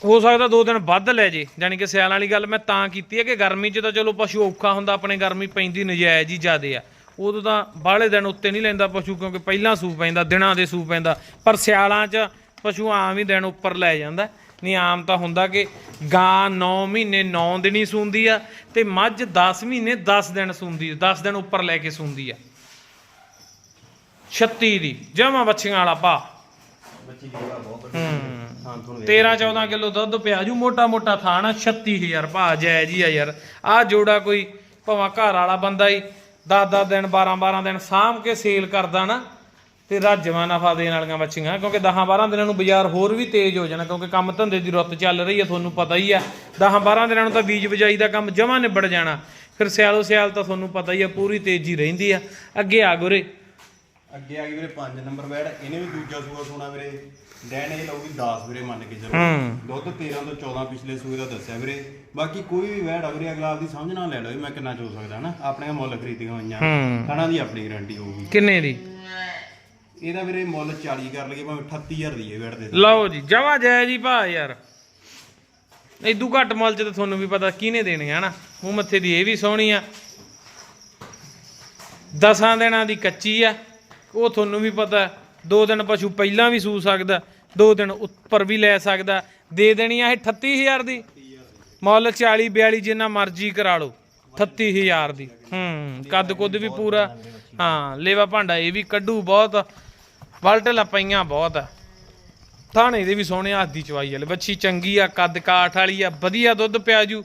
ਹੋ ਸਕਦਾ ਦੋ ਦਿਨ ਵੱਧ ਲੈ ਜੇ ਯਾਨੀ ਕਿ ਸਿਆਲਾਂ ਵਾਲੀ ਗੱਲ ਮੈਂ ਤਾਂ ਕੀਤੀ ਹੈ ਕਿ ਗਰਮੀ 'ਚ ਤਾਂ ਚਲੋ ਪਸ਼ੂ ਔਖਾ ਹੁੰਦਾ ਆਪਣੇ ਗਰਮੀ ਪੈਂਦੀ ਨਜਾਇਜ਼ ਹੀ ਜ਼ਿਆਦੇ ਆ। ਉਦੋਂ ਤਾਂ ਬਾਹਲੇ ਦਿਨ ਉੱਤੇ ਨਹੀਂ ਲੈਂਦਾ ਪਸ਼ੂ ਕਿਉਂਕਿ ਪਹਿਲਾਂ ਸੂ ਪੈਂਦਾ ਦਿਨਾਂ ਦੇ ਸੂ ਪੈਂਦਾ। ਪਰ ਸਿਆਲਾਂ 'ਚ ਪਸ਼ੂ ਆਮ ਹੀ ਦਿਨ ਉੱਪਰ ਲੈ ਜਾਂਦਾ। ਨਹੀਂ ਆਮ ਤਾਂ ਹੁੰਦਾ ਕਿ ਗਾਂ 9 ਮਹੀਨੇ 9 ਦਿਨ ਹੀ ਸੂੰਦੀ ਆ ਤੇ ਮੱਝ 10 ਮਹੀਨੇ 10 ਦਿਨ ਸੂੰਦੀ ਆ 10 ਦਿਨ ਉੱਪਰ ਲੈ ਕੇ ਸੂੰਦੀ ਆ। 36 ਦੀ ਜਮਾ ਬੱਚੀਆਂ ਵਾਲਾ ਭਾ ਬੱਚੀ ਦੀ ਬਹੁਤ ਹੂੰ। ਹਾਂ ਤੁਹਾਨੂੰ 13 14 ਕਿਲੋ ਦੁੱਧ ਪਿਆ ਜੂ ਮੋਟਾ ਮੋਟਾ ਥਾਣਾ 36000 ਭਾ ਜਾਇਜ਼ ਹੀ ਆ ਯਾਰ। ਆ ਜੋੜਾ ਕੋਈ ਭਾਵੇਂ ਘਰ ਵਾਲਾ ਬੰਦਾ ਹੀ 10-10 ਦਿਨ 12-12 ਦਿਨ ਸਾਂਭ ਕੇ ਸੇਲ ਕਰਦਾ ਨਾ ਤੇ ਰੱਜਵਾ ਨਫਾ ਦੇਣ ਵਾਲੀਆਂ ਬੱਚੀਆਂ ਕਿਉਂਕਿ 10-12 ਦਿਨਾਂ ਨੂੰ ਬਾਜ਼ਾਰ ਹੋਰ ਵੀ ਤੇਜ਼ ਹੋ ਜਾਣਾ ਕਿਉਂਕਿ ਕੰਮ ਧੰਦੇ ਦੀ ਰੁੱਤ ਚੱਲ ਰਹੀ ਹੈ ਤੁਹਾਨੂੰ ਪਤਾ ਹੀ ਆ। 10-12 ਦਿਨਾਂ ਨੂੰ ਤਾਂ ਬੀਜ ਬਜਾਈ ਦਾ ਕੰਮ ਜਮਾ ਨਿਬੜ ਜਾਣਾ ਫਿਰ ਸਿਆਲੋ ਸਿਆਲ ਤਾਂ ਤੁਹਾਨੂੰ ਪਤਾ ਹੀ ਆ ਪੂਰੀ ਤੇਜ਼ੀ ਰਹਿੰਦੀ ਆ। ਅੱਗੇ ਆ ਗੁਰੇ। ਅੱਗੇ ਆ ਗਈ ਵੀਰੇ 5 ਨੰਬਰ ਬੈਡ ਇਹਨੇ ਵੀ ਦੂਜਾ ਸੂਆ ਸੋਣਾ ਵੀਰੇ। ਡੈਣ ਇਹ ਲਊਗੀ 10 ਵੀਰੇ ਮੰਨ ਕੇ ਚੱਲੋ। ਦੁੱਧ 13 ਤੋਂ 14 ਪਿਛਲੇ ਸੂਏ ਦਾ ਦੱਸਿਆ ਵੀਰੇ। ਬਾਕੀ ਕੋਈ ਵੀ ਵੈੜ ਵੀਰੇ ਅਗਲਾ ਆਪਦੀ ਸਮਝ ਨਾਲ ਲੈ ਲਓ ਮੈਂ ਕਿੰਨਾ ਚੋ ਸਕਦਾ ਹਨਾ। ਆਪਣੇ ਮੁੱਲ ਖਰੀਦੀਆਂ ਹੋਈਆਂ। ਹੂੰ। ਖਾਣਾ ਦੀ ਆਪਣੀ ਗਾਰੰਟੀ ਹੋਊਗੀ। ਕਿੰਨੇ ਦੀ? ਇਹਦਾ ਵੀਰੇ ਮੁੱਲ 40 ਕਰ ਲਈਏ ਭਾਵੇਂ 38000 ਦੀ ਇਹ ਵੈੜ ਦੇ ਲਓ ਜੀ ਜਵਾ ਜੈ ਜੀ ਭਾ ਯਾਰ। ਇਦੂ ਘੱਟ ਮੁੱਲ ਚ ਤਾਂ ਤੁਹਾਨੂੰ ਵੀ ਪਤਾ ਕਿਹਨੇ ਦੇਣੀਆਂ ਹਨਾ। ਮੂੰਹ ਮੱਥੇ ਦੀ ਇਹ ਵੀ ਸੋਹਣੀ ਆ। ਦਸਾਂ ਦਿਨਾਂ ਦੀ ਕੱਚੀ ਆ। ਉਹ ਤੁਹਾਨੂੰ ਵੀ ਪਤਾ, ਦੋ ਦਿਨ ਪਸ਼ੂ ਪਹਿਲਾਂ ਵੀ ਸੂ ਸਕਦਾ, ਦੋ ਦਿਨ ਉੱਪਰ ਵੀ ਲੈ ਸਕਦਾ। ਦੇ ਦੇਣੀ ਆ ਇਹ 38000 ਦੀ। ਮੁੱਲ 40 42 ਜਿੰਨਾ ਮਰਜ਼ੀ ਕਰਾ ਲਓ 38000 ਦੀ। ਹੂੰ ਕੱਦ ਕੁੱਦ ਵੀ ਪੂਰਾ। ਹਾਂ, ਲੇਵਾ ਭਾਂਡਾ ਇਹ ਵੀ ਕੱਢੂ ਬਹੁਤ। ਵਲਟਲਾ ਪਈਆਂ ਬਹੁਤ। ਆ ਥਾਣੇ ਦੇ ਵੀ ਸੋਹਣੇ ਹੱਥ ਦੀ ਚਵਾਈ ਵਾਲੇ। ਬੱਚੀ ਚੰਗੀ ਆ, ਕੱਦ ਕਾਠ ਵਾਲੀ ਆ, ਵਧੀਆ ਦੁੱਧ ਪਿਆ ਜੂ।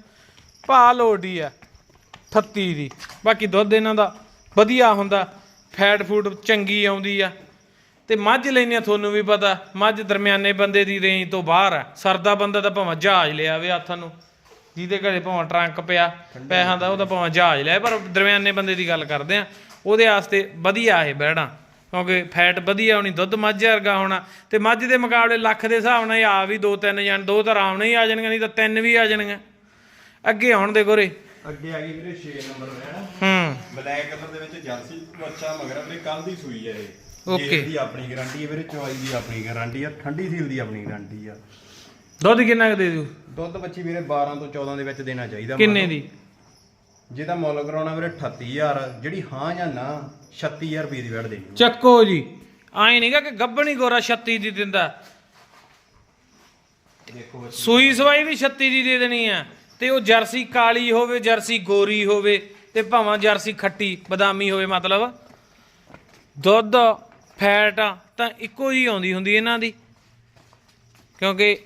ਭਾ ਲੋੜੀ ਆ 38 ਦੀ। ਬਾਕੀ ਦੁੱਧ ਇਹਨਾਂ ਦਾ ਵਧੀਆ ਹੁੰਦਾ। ਫੈਟ ਫੂਡ ਚੰਗੀ ਆਉਂਦੀ ਆ। ਤੇ ਮੱਝ ਲੈਣੀ ਤੁਹਾਨੂੰ ਵੀ ਪਤਾ ਮੱਝ ਦਰਮਿਆਨੇ ਬੰਦੇ ਦੀ ਰੇਂਜ ਤੋਂ ਬਾਹਰ ਆ। ਸਰਦਾ ਬੰਦਾ ਤਾਂ ਭਾਵੇਂ ਜਹਾਜ਼ ਲਿਆਵੇ ਹੱਥਾਂ ਨੂੰ ਜਿਹਦੇ ਘਰੇ ਭਾਵੇਂ ਟਰੰਕ ਪਿਆ ਪੈਸਿਆਂ ਦਾ ਉਹਦਾ ਭਾਵੇਂ ਜਹਾਜ਼ ਲਿਆ ਪਰ ਦਰਮਿਆਨੇ ਬੰਦੇ ਦੀ ਗੱਲ ਕਰਦੇ ਆ। ਉਹਦੇ ਵਾਸਤੇ ਵਧੀਆ ਇਹ ਬੈੜਾਂ ਕਿਉਂਕਿ ਫੈਟ ਵਧੀਆ ਹੋਣੀ ਦੁੱਧ ਮੱਝ ਵਰਗਾ ਹੋਣਾ। ਤੇ ਮੱਝ ਦੇ ਮੁਕਾਬਲੇ ਲੱਖ ਦੇ ਹਿਸਾਬ ਨਾਲ ਆ ਵੀ ਦੋ ਤਿੰਨ ਜਾਣ ਦੋ ਤਾਂ ਆਰਾਮ ਨਾਲ ਹੀ ਆ ਜਾਣਗੀਆਂ ਨਹੀਂ ਤਾਂ ਤਿੰਨ ਵੀ ਆ ਜਾਣਗੀਆਂ। ਅੱਗੇ ਆਉਣ ਦੇ ਗੋਰੇ ਅੱਗੇ ਆ ਗਈ ਵੀਰੇ 6 ਨੰਬਰ ਹੂੰ। ਬਲੈਕ ਕਲਰ ਦੇ ਵਿੱਚ ਜਰਸੀ ਬੱਚਾ ਮਗਰ ਵੀਰੇ ਕੱਲ ਦੀ ਸੂਈ ਹੈ ਇਹ। Okay. ਦੀ ਆਪਣੀ ਗਾਰੰਟੀ ਹੈ ਵੀਰੇ ਚਵਾਈ ਦੀ ਆਪਣੀ ਗਾਰੰਟੀ ਆ ਠੰਡੀ ਸੀਲ ਦੀ ਆਪਣੀ ਗਾਰੰਟੀ ਆ। ਦੁੱਧ ਕਿੰਨਾ ਕੁ ਦੇ ਦਿਓ? ਦੁੱਧ ਬੱਚੀ ਵੀਰੇ 12 ਤੋਂ 14 ਦੇ ਵਿੱਚ ਦੇਣਾ ਚਾਹੀਦਾ ਕਿੰਨੇ ਦੀ? ਜਿਹਦਾ ਮੁੱਲ ਕਰਾਉਣਾ ਵੀਰੇ 38000 ਜਿਹੜੀ ਹਾਂ ਜਾਂ ਨਾ 36000 ਰੁਪਏ ਦੀ ਵੈੜ ਦੇਣੀ। ਚੱਕੋ ਜੀ। ਆਏ ਨਹੀਂਗਾ ਕਿ ਗੱਬਣੀ ਗੋਰਾ 36 ਦੀ ਦਿੰਦਾ। ਦੇਖੋ ਬੱਚੀ। ਸੂਈ ਸਵਾਈ ਵੀ 36 ਦੀ ਦੇ ਦੇਣੀ ਆ। ਤੇ ਉਹ ਜਰਸੀ ਕਾਲੀ ਹੋਵੇ ਜਰਸੀ ਗੋਰੀ ਹੋਵੇ ਤੇ ਭਾਵੇਂ ਜਰਸੀ ਖੱਟੀ, ਬਦਾਮੀ ਹੋਵੇ ਮਤਲਬ। ਦੁੱਧ, ਫੈਟ ਤਾਂ ਇੱਕੋ ਹੀ ਆਉਂਦੀ ਹੁੰਦੀ ਇਹਨਾਂ ਦੀ। ਕਿਉਂਕਿ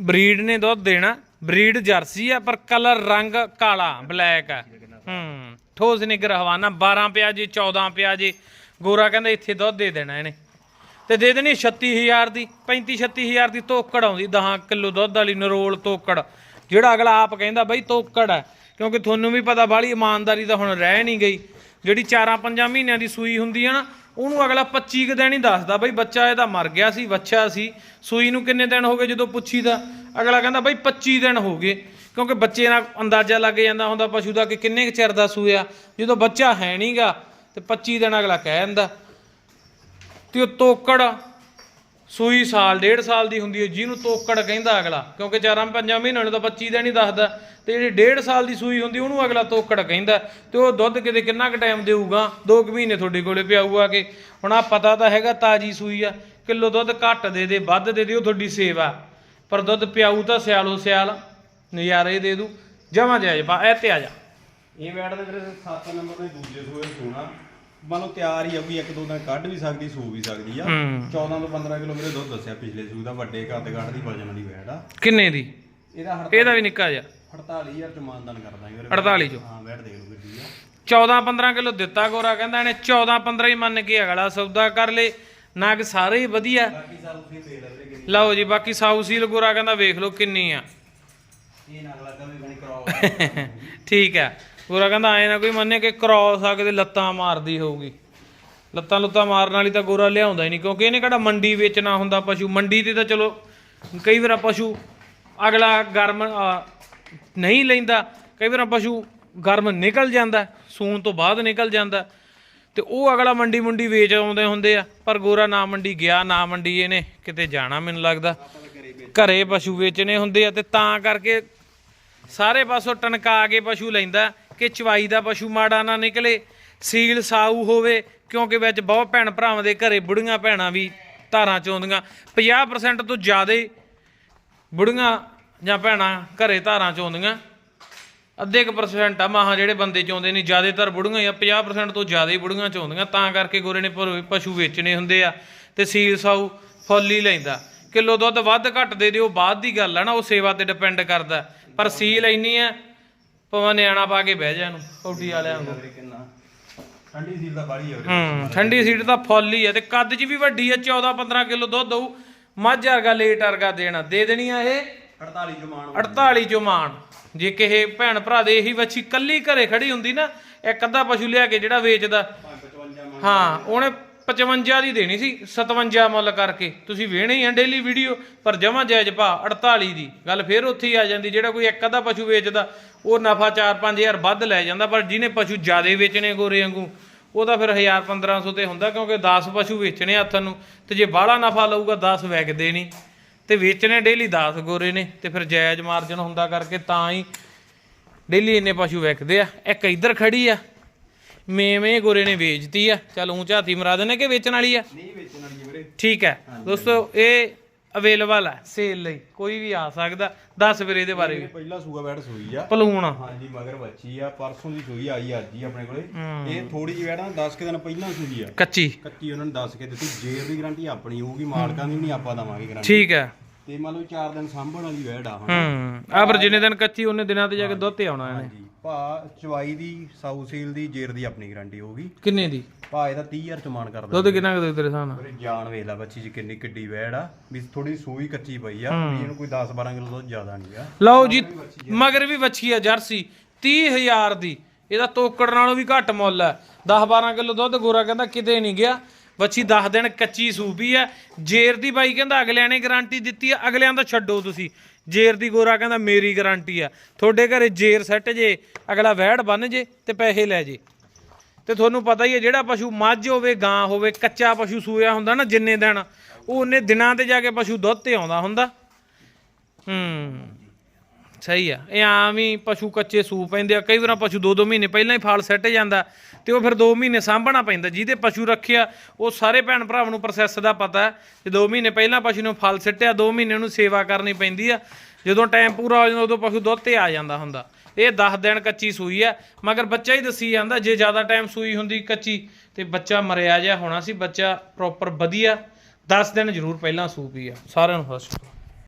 ਬਰੀਡ ਨੇ ਦੁੱਧ ਦੇਣਾ, ਬਰੀਡ ਜਰਸੀ ਆ, ਪਰ ਕਲਰ ਰੰਗ ਕਾਲਾ, ਬਲੈਕ ਆ। ਹੂੰ, ਠੋਸ ਨਿਗਰ ਹਵਾਨਾ 12 ਪਿਆ ਜੀ 14 ਪਿਆ ਜੀ। ਗੋਰਾ ਕਹਿੰਦਾ ਇੱਥੇ ਦੁੱਧ ਦੇ ਦੇਣਾ ਇਹਨੇ। ਤੇ ਦੇ ਦੇਣੀ 36000 ਦੀ 35 36000 ਦੀ ਤੋਕੜ ਆਉਂਦੀ 10 ਕਿਲੋ ਦੁੱਧ ਵਾਲੀ ਨਰੋਲ ਤੋਕੜ। ਜਿਹੜਾ ਅਗਲਾ ਆਪ ਕਹਿੰਦਾ ਬਈ ਤੋਕੜ ਹੈ ਕਿਉਂਕਿ ਤੁਹਾਨੂੰ ਵੀ ਪਤਾ ਬਾਹਲੀ ਇਮਾਨਦਾਰੀ ਤਾਂ ਹੁਣ ਰਹਿ ਨਹੀਂ ਗਈ। ਜਿਹੜੀ 4-5 ਮਹੀਨਿਆਂ ਦੀ ਸੂਈ ਹੁੰਦੀ ਹੈ ਨਾ, ਉਹਨੂੰ ਅਗਲਾ 25 ਕੁ ਦਿਨ ਹੀ ਦੱਸਦਾ ਬਈ ਬੱਚਾ ਇਹਦਾ ਮਰ ਗਿਆ ਸੀ ਬੱਚਾ ਸੀ। ਸੂਈ ਨੂੰ ਕਿੰਨੇ ਦਿਨ ਹੋ ਗਏ ਜਦੋਂ ਪੁੱਛੀਦਾ? ਅਗਲਾ ਕਹਿੰਦਾ ਬਈ 25 ਦਿਨ ਹੋ ਗਏ। ਕਿਉਂਕਿ ਬੱਚੇ ਨਾਲ ਅੰਦਾਜ਼ਾ ਲੱਗ ਜਾਂਦਾ ਹੁੰਦਾ ਪਸ਼ੂ ਦਾ ਕਿ ਕਿੰਨੇ ਕੁ ਚਿਰ ਦਾ ਸੂਇਆ। ਜਦੋਂ ਬੱਚਾ ਹੈ ਨਹੀਂਗਾ ਤੇ 25 ਦਿਨ ਅਗਲਾ ਕਹਿ ਦਿੰਦਾ। ਤੇ ਉਹ ਤੋਕੜ ਸੂਈ ਸਾਲ, ਡੇਢ ਸਾਲ ਦੀ ਹੁੰਦੀ ਹੈ, ਜਿਹਨੂੰ ਤੋਕੜ ਕਹਿੰਦਾ ਅਗਲਾ, ਕਿਉਂਕਿ ਚਾਰਾਂ ਪੰਜਾਂ ਮਹੀਨਿਆਂ ਨੂੰ ਤਾਂ 25 ਦਾ ਨਹੀਂ ਦੱਸਦਾ। ਤੇ ਜਿਹੜੀ ਡੇਢ ਸਾਲ ਦੀ ਸੂਈ ਹੁੰਦੀ, ਉਹਨੂੰ ਅਗਲਾ ਤੋਕੜ ਕਹਿੰਦਾ। ਤੇ ਉਹ ਦੁੱਧ ਕਿਤੇ ਕਿੰਨਾ ਕੁ ਟਾਈਮ ਦੇਊਗਾ? 2 ਕੁ ਮਹੀਨੇ ਤੁਹਾਡੇ ਕੋਲੇ ਪਿਆਊਗਾ ਕਿ। ਹੁਣ ਆ ਪਤਾ ਤਾਂ ਹੈਗਾ, ਤਾਜੀ ਸੂਈ ਆ। ਕਿਲੋ ਦੁੱਧ ਘੱਟ ਦੇ ਦੇ, ਵੱਧ ਦੇ ਦੇ, ਉਹ ਤੁਹਾਡੀ ਸੇਵਾ। ਪਰ ਦੁੱਧ ਪਿਆਊ ਤਾਂ ਸਿਆਲੋ ਸਿਆਲ, ਨਜ਼ਾਰੇ ਦੇ ਦੂ। ਜਮਾ ਜਾਇ ਪਾ ਇਹ ਤੇ ਆ ਜਾ। ਇਹ ਵੈੜ ਦੇ ਵੀਰੇ 7 ਨੰਬਰ ਦੇ ਦੂਜੇ ਸੂਏ ਸੋਣਾ ਮੰਨ ਲਓ ਤਿਆਰ ਹੀ ਆ ਵੀ ਇੱਕ ਦੋ ਦਿਨ ਕੱਢ ਵੀ ਸਕਦੀ ਸੂ ਵੀ ਸਕਦੀ ਆ। ਹੂੰ। 14 ਤੋਂ 15 ਕਿਲੋ ਵੀਰੇ ਦੁੱਧ ਦੱਸਿਆ ਪਿਛਲੇ ਸੂ ਦਾ ਵੱਡੇ ਕੱਦ ਕੱਢ ਦੀ ਵਜਨ ਵਾਲੀ ਵੈੜ ਆ। ਕਿੰਨੇ ਦੀ? ਇਹਦਾ ਇਹਦਾ ਵੀ ਨਿੱਕਾ ਜਿਹਾ। 48000 ਚ ਮਾਨਦਾਨ ਕਰ ਦਾਂਗੇ ਵੀਰੇ। 48 ਚੋਂ। ਹਾਂ ਵੈੜ ਦੇਖ ਲਓ ਗੱਡੀ ਆ। 14 15 ਕਿਲੋ ਦਿੱਤਾ ਗੋਰਾ ਕਹਿੰਦਾ ਇਹਨੇ 14 15 ਹੀ ਮੰਨ ਕੇ ਅਗਲਾ ਸੌਦਾ ਕਰ ਲੇ। ਨਗ ਸਾਰੇ ਹੀ ਵਧੀਆ। ਬਾਕੀ ਤੁਸੀਂ ਲਓ ਵੀਰੇ। ਕਿੰਨੀ ਲਓ ਜੀ ਬਾਕੀ ਸਾਊ ਸੀਲ ਗੋਰਾ ਕਹਿੰਦਾ ਵੇਖ ਲਓ ਕਿੰਨੀ ਆ। ਇਹ ਨਾ ਲੱਗਾ ਵੀ ਬਣੀ <laughs> ਕਰਾਓ ਠੀਕ ਹੈ ਗੋਰਾ ਕਹਿੰਦਾ, ਐ ਨਾ ਕੋਈ ਮੰਨੇ ਕਿ ਕ੍ਰੋਸ ਆ ਕੇ ਲੱਤਾਂ ਮਾਰਦੀ ਹੋਊਗੀ। ਲੱਤਾਂ ਲੁੱਤਾਂ ਮਾਰਨ ਵਾਲੀ ਤਾਂ ਗੋਰਾ ਲਿਆਉਂਦਾ ਹੀ ਨਹੀਂ, ਕਿਉਂਕਿ ਇਹਨੇ ਕਿਹੜਾ ਮੰਡੀ ਵੇਚਣਾ ਹੁੰਦਾ ਪਸ਼ੂ? ਮੰਡੀ ਤੇ ਤਾਂ ਚਲੋ, ਕਈ ਵਾਰ ਪਸ਼ੂ ਅਗਲਾ ਗਰਮ ਨਹੀਂ ਲੈਂਦਾ, ਕਈ ਵਾਰ ਪਸ਼ੂ ਗਰਮ ਨਿਕਲ ਜਾਂਦਾ, ਸੂਣ ਤੋਂ ਬਾਅਦ ਨਿਕਲ ਜਾਂਦਾ, ਤੇ ਉਹ ਅਗਲਾ ਮੰਡੀ ਮੁੰਡੀ ਵੇਚ ਆਉਂਦੇ ਹੁੰਦੇ ਆ, ਪਰ ਗੋਰਾ ਨਾ ਮੰਡੀ ਗਿਆ, ਨਾ ਮੰਡੀ ਇਹਨੇ ਕਿਤੇ ਜਾਣਾ, ਮੈਨੂੰ ਲੱਗਦਾ। ਘਰੇ ਪਸ਼ੂ ਵੇਚਣੇ ਹੁੰਦੇ ਆ, ਤੇ ਤਾਂ ਕਰਕੇ ਸਾਰੇ ਪਾਸੋਂ ਟਨਕਾ ਕੇ ਪਸ਼ੂ ਲੈਂਦਾ। ਕਿ ਚਵਾਈ ਦਾ ਪਸ਼ੂ ਮਾੜਾ ਨਾ ਨਿਕਲੇ, ਸੀਲ ਸਾਊ ਹੋਵੇ, ਕਿਉਂਕਿ ਵਿੱਚ ਬਹੁਤ ਭੈਣ ਭਰਾਵਾਂ ਦੇ ਘਰੇ ਬੁੜੀਆਂ ਭੈਣਾਂ ਵੀ ਧਾਰਾਂ ਚੋਂਦੀਆਂ। 50% ਤੋਂ ਜ਼ਿਆਦਾ ਬੁੜੀਆਂ ਜਾਂ ਭੈਣਾਂ ਘਰੇ ਧਾਰਾਂ ਚੋਂਦੀਆਂ। ਅੱਧੇ ਕੁ ਪਰਸੈਂਟ ਆ ਮਾਹਾਂ ਜਿਹੜੇ ਬੰਦੇ ਚਾਉਂਦੇ ਨੇ, ਜ਼ਿਆਦਾਤਰ ਬੁੜੀਆਂ ਜਾਂ ਆ 50% ਤੋਂ ਜ਼ਿਆਦਾ ਹੀ ਬੁੜੀਆਂ ਚਾਉਂਦੀਆਂ ਤਾਂ ਕਰਕੇ ਗੋਰੇ ਨੇ ਪ- ਪਸ਼ੂ ਵੇਚਣੇ ਹੁੰਦੇ ਆ ਤੇ ਸੀਲ ਸਾਊ ਫੁੱਲ ਹੀ ਲੈਂਦਾ। ਕਿਲੋ ਦੁੱਧ ਵੱਧ ਘੱਟ ਦੇ ਦਿਓ, ਬਾਅਦ ਦੀ ਗੱਲ ਆ ਨਾ, ਉਹ ਸੇਵਾ ਤੇ ਡਿਪੈਂਡ ਕਰਦਾ। ਪਰ ਸੀਲ ਇੰਨੀ ਆ ਪਵਾ ਨਿਆਣਾ ਪਾ ਕੇ ਬਹਿ ਜਾ ਇਹਨੂੰ ਕੌਡੀ ਵਾਲਿਆਂ ਨੂੰ। ਕਿੰਨਾ ਠੰਡੀ ਸੀਲ ਦਾ ਬਾੜੀ ਆ ਵੀਰੇ। ਹੂੰ ਠੰਡੀ ਸੀਟ ਤਾਂ ਫੁੱਲ ਹੀ ਆ ਤੇ ਕੱਦ 'ਚ ਵੀ ਵੱਡੀ ਆ 14 15 ਕਿਲੋ ਦੁੱਧ ਦਊ ਮੱਝ ਵਰਗਾ ਲੇਟ ਵਰਗਾ ਦੇਣਾ ਦੇ ਦੇਣੀ ਆ ਇਹ 48 ਜਮਾਨ 48 ਚੋਂ ਮਾਣ। ਜੇ ਕਿਸੇ ਭੈਣ ਭਰਾ ਦੇ ਇਹੀ ਵੱਛੀ ਕੱਲੀ ਘਰੇ ਖੜੀ ਹੁੰਦੀ ਨਾ ਇੱਕ ਅੱਧਾ ਪਸ਼ੂ ਲਿਆ ਕੇ ਜਿਹੜਾ ਵੇਚਦਾ। 55 ਮਾਨ ਹਾਂ ਉਹਨੇ 55 ਦੀ ਦੇਣੀ ਸੀ 57 ਮੁੱਲ ਕਰਕੇ। ਤੁਸੀਂ ਵੇਣੇ ਹੀ ਆ ਡੇਲੀ ਵੀਡੀਓ ਪਰ ਜਮਾ ਜਾਇਜ਼ ਭਾ 48 ਦੀ। ਗੱਲ ਫੇਰ ਉੱਥੇ ਹੀ ਆ ਜਾਂਦੀ, ਜਿਹੜਾ ਕੋਈ ਇੱਕ ਅੱਧਾ ਪਸ਼ੂ ਵੇਚਦਾ, ਉਹ ਨਫਾ 4-5000 ਵੱਧ ਲੈ ਜਾਂਦਾ, ਪਰ ਜਿਹਨੇ ਪਸ਼ੂ ਜ਼ਿਆਦਾ ਵੇਚਣੇ ਗੋਰੇ ਵਾਂਗੂ ਉਹਦਾ ਫਿਰ 1000 1500 ਤੇ ਹੁੰਦਾ, ਕਿਉਂਕਿ 10 ਪਸ਼ੂ ਵੇਚਣੇ ਹੱਥ ਨੂੰ, ਤੇ ਜੇ ਬਾਹਲਾ ਨਫਾ ਲਊਗਾ 10 ਵਿਕਦੇ ਨਹੀਂ। ਤੇ ਵੇਚਣੇ ਡੇਲੀ 10 ਗੋਰੇ ਨੇ, ਤੇ ਫਿਰ ਜਾਇਜ਼ ਮਾਰਜਨ ਹੁੰਦਾ ਕਰਕੇ ਤਾਂ ਹੀ ਡੇਲੀ ਇੰਨੇ ਪਸ਼ੂ ਵਿਕਦੇ ਆ। ਇੱਕ ਇੱਧਰ ਖੜੀ ਆ ਮੇਵੇਂ ਗੋਰੇ ਨੇ ਵੇਚਤੀ ਆ। ਚਲ ਊਂ ਝਾਤੀ ਮਰਾ ਦੇਣੇ ਕਿ ਵੇਚਣ ਵਾਲੀ ਆ? ਨਹੀਂ ਵੇਚਣ ਵਾਲੀ ਵੀਰੇ। ਠੀਕ ਹੈ। ਦੋਸਤੋ ਇਹ ਅਵੇਲੇਬਲ ਹੈ ਸੇਲ ਲਈ। ਕੋਈ ਵੀ ਆ ਸਕਦਾ। ਦੱਸ ਫਿਰ ਇਹਦੇ ਬਾਰੇ ਵੀ। ਪਹਿਲਾ ਸੂਆ ਬੈਠ ਸੂਈ ਆ। ਪਲੂਣ ਹਾਂਜੀ ਮਗਰ ਬੱਚੀ ਆ। ਪਰਸੋਂ ਦੀ ਸੂਈ ਆਈ ਅੱਜ ਹੀ ਆਪਣੇ ਕੋਲੇ। ਇਹ ਥੋੜੀ ਜਿਹੀ ਵੈੜਾ 10 ਕਿ ਦਿਨ ਪਹਿਲਾਂ ਸੂਈ ਆ। ਕੱਚੀ। ਕੱਚੀ ਉਹਨਾਂ ਨੇ ਦੱਸ ਕੇ ਦਿੱਤੀ। ਜੇਰ ਦੀ ਗਾਰੰਟੀ ਆਪਣੀ ਹੋਊਗੀ ਮਾਲਕਾਂ ਦੀ ਨਹੀਂ ਆਪਾਂ ਦਵਾਂਗੇ ਗਾਰੰਟੀ ਠੀਕ ਹੈ। ਤੇ ਮੰਨ ਲਓ 4 ਦਿਨ ਸਾਂਭਣ ਵਾਲੀ ਵੈੜ ਆ ਹੂੰ। ਆ ਪਰ ਜਿੰਨੇ ਦਿਨ ਕੱਚੀ ਉਹਨੇ ਦਿਨਾਂ ਤੇ ਜਾ ਕੇ ਦੁੱਧ ਤੇ ਆਉਣਾ ਇਹਨੇ। ਹਾਂਜੀ। ਭਾ ਚਵਾਈ ਦੀ ਸਾਊ ਸੀਲ ਦੀ ਜੇਰ ਦੀ ਆਪਣੀ ਗਾਰੰਟੀ ਹੋਊਗੀ। ਕਿੰਨੇ ਦੀ? ਭਾ ਇਹਦਾ 30000 ਚ ਮਾਨ ਕਰਦਾ ਦੁੱਧ ਕਿੰਨਾ ਕੁ ਦੇ ਤੇਰੇ ਨਾਲ? ਵੀਰੇ ਜਾਨ ਵੇਖ ਲੈ ਬੱਚੀ ਜੀ ਕਿੰਨੀ ਕਿੱਡੀ ਵੈੜ ਆ। ਵੀ ਥੋੜੀ ਸੂਈ ਕੱਚੀ ਪਈ ਆ ਵੀ ਇਹਨੂੰ ਕੋਈ 10 12 ਕਿਲੋ ਦੁੱਧ ਜ਼ਿਆਦਾ ਨਹੀਂ ਆ। ਲਓ ਜੀ ਮਗਰ ਵੀ ਵੱਛੀ ਆ ਜਰਸੀ। 30000 ਦੀ। ਇਹਦਾ ਤੋਕੜ ਨਾਲੋਂ ਵੀ ਘੱਟ ਮੁੱਲ ਹੈ 10 12 ਕਿਲੋ ਦੁੱਧ ਗੋਰਾ ਕਹਿੰਦਾ ਕਿਤੇ ਨਹੀਂ ਗਿਆ। ਵੱਛੀ 10 ਦਿਨ ਕੱਚੀ ਸੂਪੀ ਹੈ ਜੇਰ ਦੀ ਬਾਈ ਕਹਿੰਦਾ ਅਗਲਿਆਂ ਨੇ ਗਾਰੰਟੀ ਦਿੱਤੀ ਆ ਅਗਲਿਆਂ ਦਾ ਛੱਡੋ ਤੁਸੀਂ। ਜੇਰ ਦੀ ਗੋਰਾ ਕਹਿੰਦਾ ਮੇਰੀ ਗਾਰੰਟੀ ਆ। ਤੁਹਾਡੇ ਘਰੇ ਜੇਰ ਸੈੱਟ ਜੇ, ਅਗਲਾ ਵਹਿੜ ਬੰਨ ਜੇ ਤੇ ਪੈਸੇ ਲੈ ਜੇ। ਤੇ ਤੁਹਾਨੂੰ ਪਤਾ ਹੀ ਹੈ ਜਿਹੜਾ ਪਸ਼ੂ ਮੱਝ ਹੋਵੇ, ਗਾਂ ਹੋਵੇ, ਕੱਚਾ ਪਸ਼ੂ ਸੂਇਆ ਹੁੰਦਾ ਨਾ ਜਿੰਨੇ ਦਿਨ, ਉਹ ਉਹਨੇ ਦਿਨਾਂ ਤੇ ਜਾ ਕੇ ਪਸ਼ੂ ਦੁੱਧ ਤੇ ਆਉਂਦਾ ਹੁੰਦਾ। ਹੂੰ, ਸਹੀ ਆ। ਇਹ ਆਮ ਹੀ ਪਸ਼ੂ ਕੱਚੇ ਸੂ ਪੈਂਦੇ ਆ। ਕਈ ਵਾਰ ਪਸ਼ੂ 2-2 ਮਹੀਨੇ ਪਹਿਲਾਂ ਹੀ ਫਾਲ ਸੱਟ ਜਾਂਦਾ ਤੇ ਉਹ ਫਿਰ 2 ਮਹੀਨੇ ਸਾਂਭਣਾ ਪੈਂਦਾ। ਜਿਹਦੇ ਪਸ਼ੂ ਰੱਖਿਆ, ਉਹ ਸਾਰੇ ਭੈਣ ਭਰਾਵਾਂ ਨੂੰ ਪ੍ਰੋਸੈਸ ਦਾ ਪਤਾ। ਹੈ ਜੇ 2 ਮਹੀਨੇ ਪਹਿਲਾਂ ਪਸ਼ੂ ਨੂੰ ਫਲ ਸੱਟਿਆ 2 ਮਹੀਨੇ ਉਹਨੂੰ ਸੇਵਾ ਕਰਨੀ ਪੈਂਦੀ ਆ। ਜਦੋਂ ਟਾਈਮ ਪੂਰਾ ਹੋ ਜਾਂਦਾ, ਉਦੋਂ ਪਸ਼ੂ ਦੁੱਧ ਤੇ ਆ ਜਾਂਦਾ ਹੁੰਦਾ। ਇਹ 10 ਦਿਨ ਕੱਚੀ ਸੂਈ ਆ ਮਗਰ ਬੱਚਾ ਹੀ ਦੱਸੀ ਜਾਂਦਾ, ਜੇ ਜ਼ਿਆਦਾ ਟਾਈਮ ਸੂਈ ਹੁੰਦੀ ਕੱਚੀ, ਤੇ ਬੱਚਾ ਮਰਿਆ ਜਿਹਾ ਹੋਣਾ ਸੀ, ਬੱਚਾ ਪ੍ਰੋਪਰ ਵਧੀਆ 10 ਦਿਨ ਜ਼ਰੂਰ ਪਹਿਲਾਂ ਸੂ ਪੀ ਆ। ਸਾਰਿਆਂ ਨੂੰ ਫਸਟ